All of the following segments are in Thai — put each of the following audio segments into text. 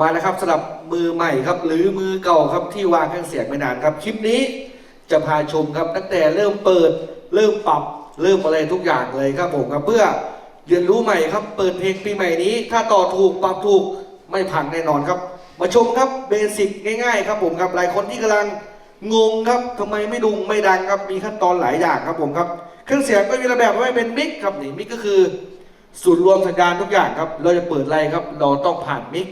มาแล้วครับสำหรับมือใหม่ครับ หรือมือเก่าครับที่วางเครื่องเสียงไม่นานครับ คลิปนี้จะพาชมครับตั้งแต่เริ่มเปิด เริ่มปรับเริ่มอะไรทุกอย่างเลยครับผมครับเพื่อเรียนรู้ใหม่ครับ เปิดเพลงปีใหม่นี้ ถ้าต่อถูกปรับถูกไม่พังแน่นอนครับ มาชมครับเบสิกง่ายๆ ครับผมครับหลายคนที่กำลังงงครับทำไมไม่ดุงไม่ดังครับมีขั้นตอนหลายอย่างครับผมครับเครื่องเสียงก็มีระแบบไว้เป็นมิกครับนี่มิกก็คือศูนรวมสัญญาณทุกอย่างครับ เราจะเปิดอะไรครับ เราต้องผ่านมิก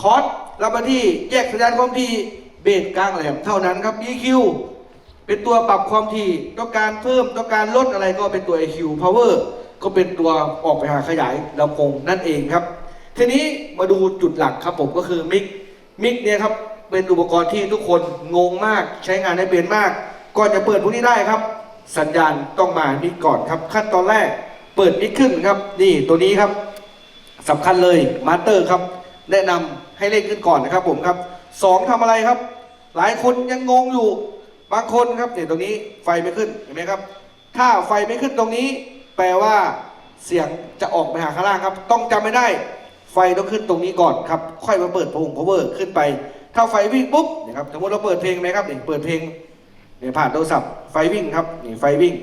คอร์สเรามาที่แยกสัญญาณความถี่เบสกลางแหลมเท่านั้นครับ EQ เป็นตัวปรับความถี่ต้องการเพิ่มต้องการลดอะไรก็เป็นตัว EQ Power ก็เป็นตัวออกไปหาขยายลำโพงนั่นเองครับ ทีนี้มาดูจุดหลักครับผมก็คือมิกมิกเนี่ยครับเป็นอุปกรณ์ที่ทุกคนงงมากใช้งานได้เป็นมาก ก่อนจะเปิดพวกนี้ได้ครับ สัญญาณต้องมามิกก่อนครับ ขั้นตอนแรกเปิดมิกขึ้นครับ นี่ตัวนี้ครับสำคัญเลยมาสเตอร์ครับ แนะนำให้เล่นขึ้นก่อนนะครับผมครับสองทำอะไรครับ หลายคนยังงงอยู่บางคนครับเนี่ยตรงนี้ไฟไม่ขึ้นเห็นไหมครับ ถ้าไฟไม่ขึ้นตรงนี้ แปลว่าเสียงจะออกไปหาข้างล่างครับ ต้องจำไม่ได้ ไฟต้องขึ้นตรงนี้ก่อนครับ ค่อยมาเปิดปุ่ม power ขึ้นไป ถ้าไฟวิ่งปุ๊บนะครับสมมติเราเปิดเพลงไหมครับเนี่ยเปิดเพลงเนี่ยผ่านโทรศัพท์ไฟวิ่งครับนี่ไฟวิ่ง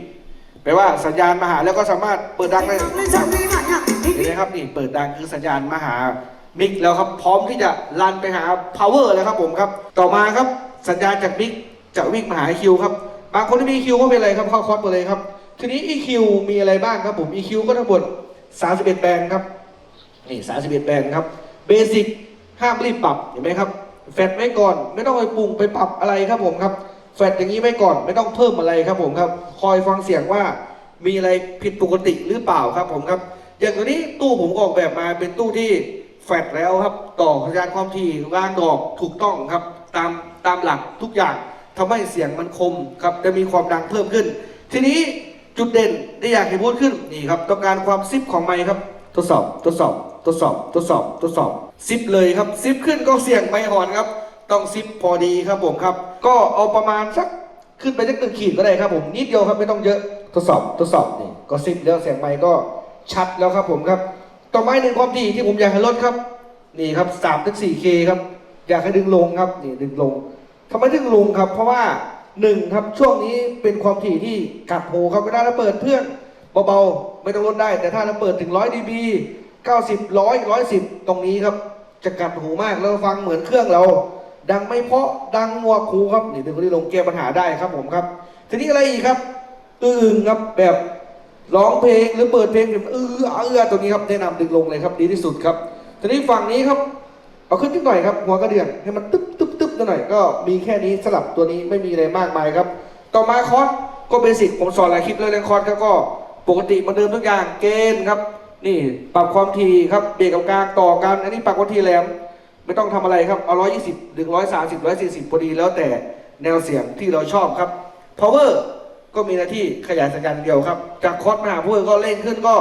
แปลว่าสัญญาณมาหาแล้วก็สามารถเปิดดังได้เห็นไหมครับนี่เปิดดังคือสัญญาณมาหา มิกแล้วครับพร้อมที่จะลันไปหา power แล้วครับผมครับต่อมาครับสัญญาณจากมิกจะวิ่งมาหา EQ ครับบางคนที่มี EQ ก็เป็นอะไรครับเข้าคอร์สไปเลยครับทีนี้ EQ มีอะไรบ้างครับผม EQ ก็ทั้งหมด 31 แบรนด์ครับนี่31 แบรนด์ครับเบสิกห้ามรีบปรับเห็นไหมครับแฟดไว้ก่อน ไม่ต้องไปปรุงไปปรับอะไรครับผมครับแฟดอย่างนี้ไว้ก่อนไม่ต้องเพิ่มอะไรครับผมครับ คอยฟังเสียงว่ามีอะไรผิดปกติหรือเปล่าครับผมครับ อย่างตัวนี้ตู้ผมออกแบบมาเป็นตู้ที่ แฟลแล้วครับต่อสัญญาณความถี่วางดอกถูกต้องครับ ตามตามหลักทุกอย่างทำให้เสียงมันคมครับจะมีความดังเพิ่มขึ้น ทีนี้จุดเด่นที่อยากให้พูดขึ้นนี่ครับต้องการความซิปของไมค์ครับทดสอบทดสอบทดสอบทดสอบทดสอบซิปเลยครับซิปขึ้นก็เสียงไม่หอนครับ ต้องซิปพอดีครับผมครับ ก็เอาประมาณสักขึ้นไปสักหนึ่งขีดก็ได้ครับผมนิดเดียวครับไม่ต้องเยอะทดสอบทดสอบนี่ก็ซิปแล้วเสียงไมค์ก็ชัดแล้วครับผมครับ ต่อมาหนึ่งความถี่ที่ผมอยากให้ลดครับ นี่ครับสามถึงสี่เคครับ อยากให้ดึงลงครับ นี่ดึงลงทำไมดึงลงครับ เพราะว่าหนึ่งครับช่วงนี้เป็นความถี่ที่กัดหูครับเวลาเราเปิดเครื่องเบาๆไม่ต้องลดได้ แต่ถ้าเราเปิดถึงร้อยดีบีเก้าสิบร้อยร้อยสิบตรงนี้ครับ จะกัดหูมากแล้วฟังเหมือนเครื่องเรา ดังไม่เพาะดังมัวคูครับนี่ดึงคนที่ลงแก้ปัญหาได้ครับผมครับ ทีนี้อะไรอีกครับอึ่งครับแบบ ร้องเพลงหรือเปิดเพลงแบบเออเออตัวนี้ครับแนะนำดึงลงเลยครับดีที่สุดครับ ทีนี้ฝั่งนี้ครับ เอาขึ้นนิดหน่อยครับ หัวกระเดื่องให้มันตึ๊บตึ๊บตึ๊บนิดหน่อยก็มีแค่นี้สลับตัวนี้ไม่มีอะไรมากมายครับ ต่อมาคอร์สก็เบสิกผมสอนหลายคลิปแล้วเรื่องคอร์สครับก็ปกติเหมือนเดิมทุกอย่างเกณฑ์ครับนี่ปรับความถี่ครับเบรกกับกลางต่อกัน อันนี้ปรับความถี่แหลมไม่ต้องทำอะไรครับเอา120ถึง130 140พอดีแล้วแต่แนวเสียงที่เราชอบครับ power ก็มีหน้าที่ขยายสัญญาณเดียวครับ จากคอร์สมาหา power ก็เร่งขึ้นก็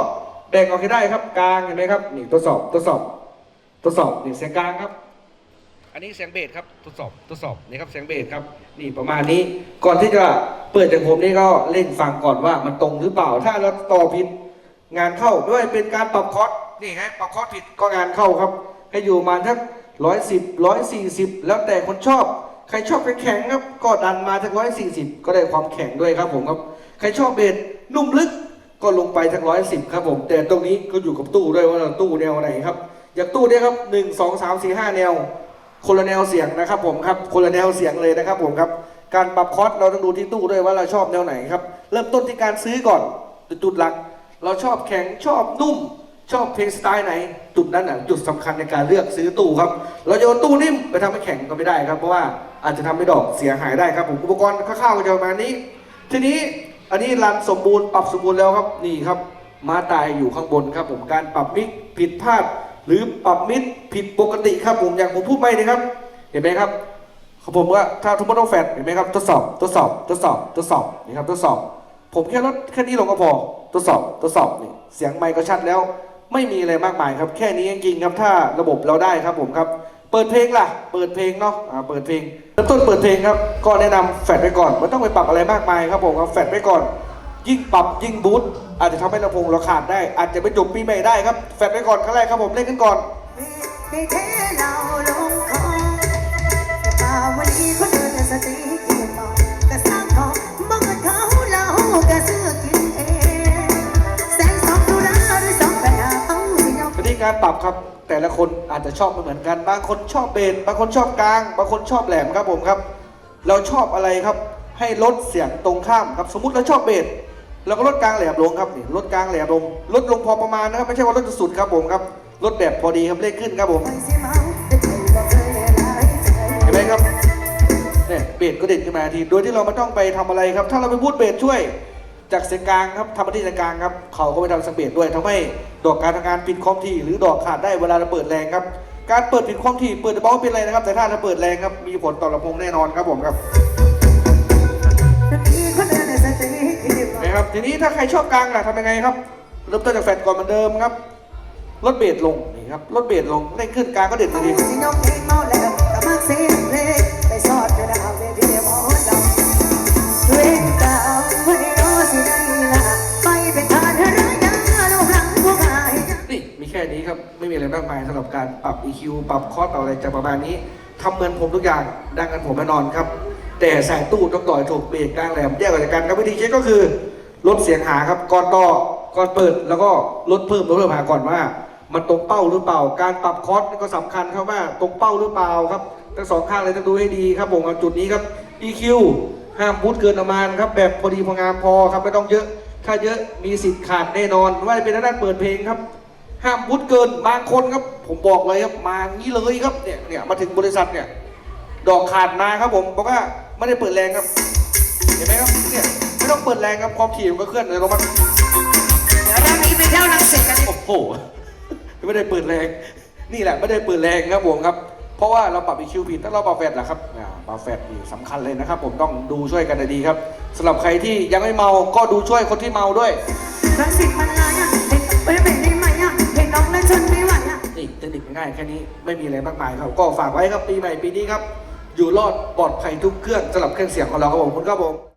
แบ่งออกให้ได้ครับกลางเห็นไหมครับนี่ทดสอบทดสอบทดสอบนี่เสียงกลางครับ อันนี้เสียงเบสครับทดสอบทดสอบนี่ครับเสียงเบสครับนี่ประมาณนี้ก่อนที่จะเปิดจากผมนี่ก็เล่นฟังก่อนว่ามันตรงหรือเปล่า ถ้าเราต่อผิดงานเข้าด้วยเป็นการปรับคอร์สนี่ฮะปรับคอร์สผิดก็งานเข้าครับให้อยู่ประมาณทักร้อยสิบร้อยสี่สิบแล้วแต่คนชอบ ใครชอบแข็งๆครับ ก็ดันมาทักร้อยสี่สิบก็ได้ความแข็งด้วยครับผมครับ ใครชอบเบสนุ่มลึกก็ลงไปทักร้อยสิบครับผม แต่ตรงนี้ก็อยู่กับตู้ด้วยว่าเราตู้แนวไหนครับ อย่างตู้เนี้ยครับหนึ่งสองสามสี่ห้าแนว คนละแนวเสียงนะครับผมครับ คนละแนวเสียงเลยนะครับผมครับ การปรับคอร์สเราต้องดูที่ตู้ด้วยว่าเราชอบแนวไหนครับ เริ่มต้นที่การซื้อก่อนจุดหลัก เราชอบแข็งชอบนุ่ม ชอบเพลงสไตล์ไหน จุดนั้นน่ะจุดสำคัญในการเลือกซื้อตู้ครับ เราจะเอาตู้นิ่มไปทำให้แข็งก็ไม่ได้ครับ เพราะว่าอาจจะทำให้ดอกเสียหายได้ครับผมอุปกรณ์คร่าวๆก็จะประมาณนี้ ทีนี้อันนี้รันสมบูรณ์ปรับสมบูรณ์แล้วครับนี่ครับ มาตายอยู่ข้างบนครับ ผมการปรับมิกผิดพลาด หรือปรับมิดผิดปกติครับผมอย่างผมพูดไปนะครับ เห็นไหมครับของผมว่าถ้าทุกคนต้องแฟดเห็นไหมครับทดสอบทดสอบทดสอบทดสอบนี่ครับทดสอบ ผมแค่ลดแค่นี้ลงก็พอทดสอบทดสอบนี่เสียงไมค์ก็ชัดแล้ว ไม่มีอะไรมากมายครับ แค่นี้จริงๆครับ ถ้าระบบเราได้ครับผมครับ เปิดเพลงล่ะ เปิดเพลงเนาะอ่าเปิดเพลงเริ่มต้นเปิดเพลงครับ ก็แนะนำแฟดไปก่อนไม่ต้องไปปรับอะไรมากมายครับผมครับแฟดไปก่อน ยิ่งปรับยิ่งบูทอาจจะทำให้ลำโพงเราขาดได้ อาจจะไปจบปีใหม่ได้ครับแฟดไปก่อนครั้งแรกครับผมเล่นกันก่อนได้เทเราลง การปรับครับ แต่ละคนอาจจะชอบไม่เหมือนกัน บางคนชอบเบสบางคนชอบกลาง บางคนชอบแหลมครับผมครับ เราชอบอะไรครับ ให้ลดเสียงตรงข้ามครับ สมมติเราชอบเบสเราก็ลดกลางแหลมลงครับนี่ลดกลางแหลมลง ลดลงพอประมาณนะครับ ไม่ใช่ว่าลดจนสุดครับผมครับ ลดแบบพอดีครับเลขขึ้นครับผมเห็นไหมครับเนี่ยเบสก็เด่นขึ้นมาที โดยที่เราไม่ต้องไปทำอะไรครับ ถ้าเราไปพูดเบสช่วย จากเสียงกลางครับทำมาที่เสียงกลางครับเขาก็ไปทำสังเบสด้วยทำให้ดอกการทำงานผิดความถี่หรือดอกขาดได้เวลาเราเปิดแรงครับ การเปิดผิดความถี่เปิดเบาเป็นไรนะครับ แต่ถ้าเราเปิดแรงครับมีผลต่อลำโพงแน่นอนครับผมครับนะครับทีนี้ถ้าใครชอบกลางล่ะทำยังไงครับเริ่มต้นจากแฟลตก่อนเหมือนเดิมครับลดเบสลงนี่ครับลดเบสลงเร่งขึ้นกลางก็เด่นทันที ค่นี้ครับไม่มีอะไรมากมายสำหรับการปรับ EQ ปรับคอร์สปรับอะไรจะประมาณนี้ทำเหมือนผมทุกอย่างดังกันผมแน่นอนครับ แต่สายตู้ต้องต่อยถูกเบรกกลางแหลมแยกออกจากกันครับวิธีเช็คก็คือลดเสียงหาครับก่อนต่อก่อนเปิดแล้วก็ลดเพิ่มลดเพิ่มหาก่อนว่า มันตรงเป้าหรือเปล่า การปรับคอร์สนี่ก็สำคัญครับว่าตรงเป้าหรือเปล่าครับทั้งสองข้างเลยต้องดูให้ดีครับผมกับจุดนี้ครับ EQ ห้ามพูดเกินประมาณครับแบบพอดีพองามพอครับไม่ต้องเยอะ ถ้าเยอะมีสิทธิ์ขาดแน่นอนว่าจะเป็นด้านเปิดเพลงครับ ห้ามพุดเกินบางคนครับ ผมบอกเลยครับมางี้เลยครับเนี่ยเนี่ยมาถึงบริษัทเนี่ย ดอกขาดมาครับผมบอกว่าไม่ได้เปิดแรงครับ เห็นไหมครับเนี่ยไม่ต้องเปิดแรงครับความถี่มันก็เคลื่อนเลยลงมาโอ้โหไม่ได้เปิดแรง นี่แหละไม่ได้เปิดแรงครับผมครับเพราะว่าเราปรับ EQ ผิดถ้าเราปรับแฟดล่ะครับอ่าปรับแฟดนี่สำคัญเลยนะครับ ผมต้องดูช่วยกันให้ดีครับสำหรับใครที่ยังไม่เมาก็ดูช่วยคนที่เมาด้วยนี่ ง่ายๆแค่นี้ไม่มีอะไรมากมายครับ ก็ฝากไว้ครับปีใหม่ปีนี้ครับ อยู่รอดปลอดภัยทุกเครื่องสำหรับเครื่องเสียงของเราครับผมคุณครับผม